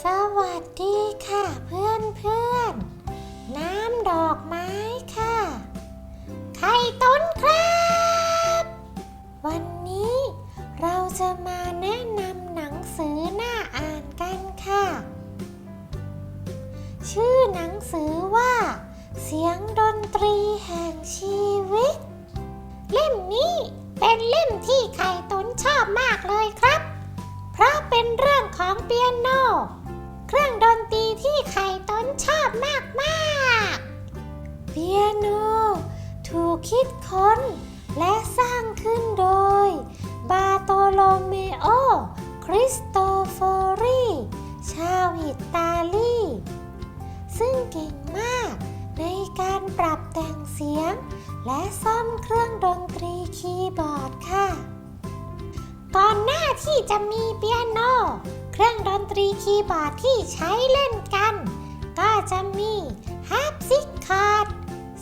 สวัสดีค่ะเพื่อนเพื่อนๆน้ำดอกไม้ค่ะไข่ต้นครับ วันนี้เราจะมาแนะนำหนังสือหน่าอ่านกันค่ะ ชื่อหนังสือว่า เสียงดนตรีแห่งชีวิต เล่มนี้เป็นเล่มที่ไข่ต้นชอบมากเลยครับ เพราะเป็นเรื่องของเปียโน เปียโน ถูกคิดค้น และสร้างขึ้นโดย บาโตโลเมโอ คริสโตโฟรี ชาวอิตาลี ซึ่งเก่งมากในการปรับแต่งเสียง และซ่อมเครื่องดนตรีคีย์บอร์ดค่ะก่อนหน้าที่จะมีเปียโน เครื่องดนตรีคีย์บอร์ดที่ใช้เล่นกัน ก็จะมี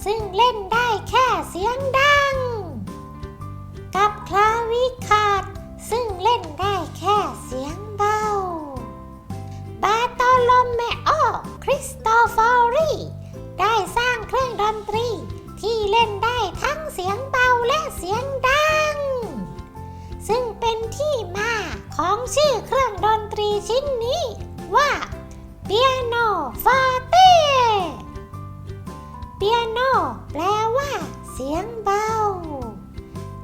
ซึ่งเล่นได้แค่เสียงดัง กับคลาวิคอร์ดซึ่งเล่นได้แค่เสียงเบา บาโตโลเมโอ คริสโตฟอรีได้สร้างเครื่องดนตรี ที่เล่นได้ทั้งเสียงเบาและเสียงดัง ซึ่งเป็นที่มาของชื่อเครื่องดนตรีชิ้นนี้ว่าเปียโนฟอ เปียโนแปลว่า เสียงเบา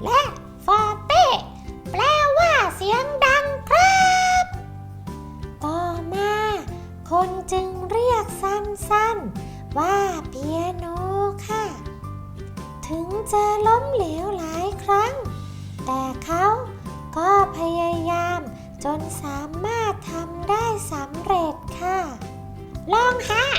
และฟอเต้แปลว่า เสียงดังครับ ต่อมา คนจึงเรียกสั้นๆ ว่าเปียโนค่ะ ถึงจะล้มเหลวหลายครั้ง แต่เขาก็พยายามจนสามารถทำได้สำเร็จค่ะ ลองหา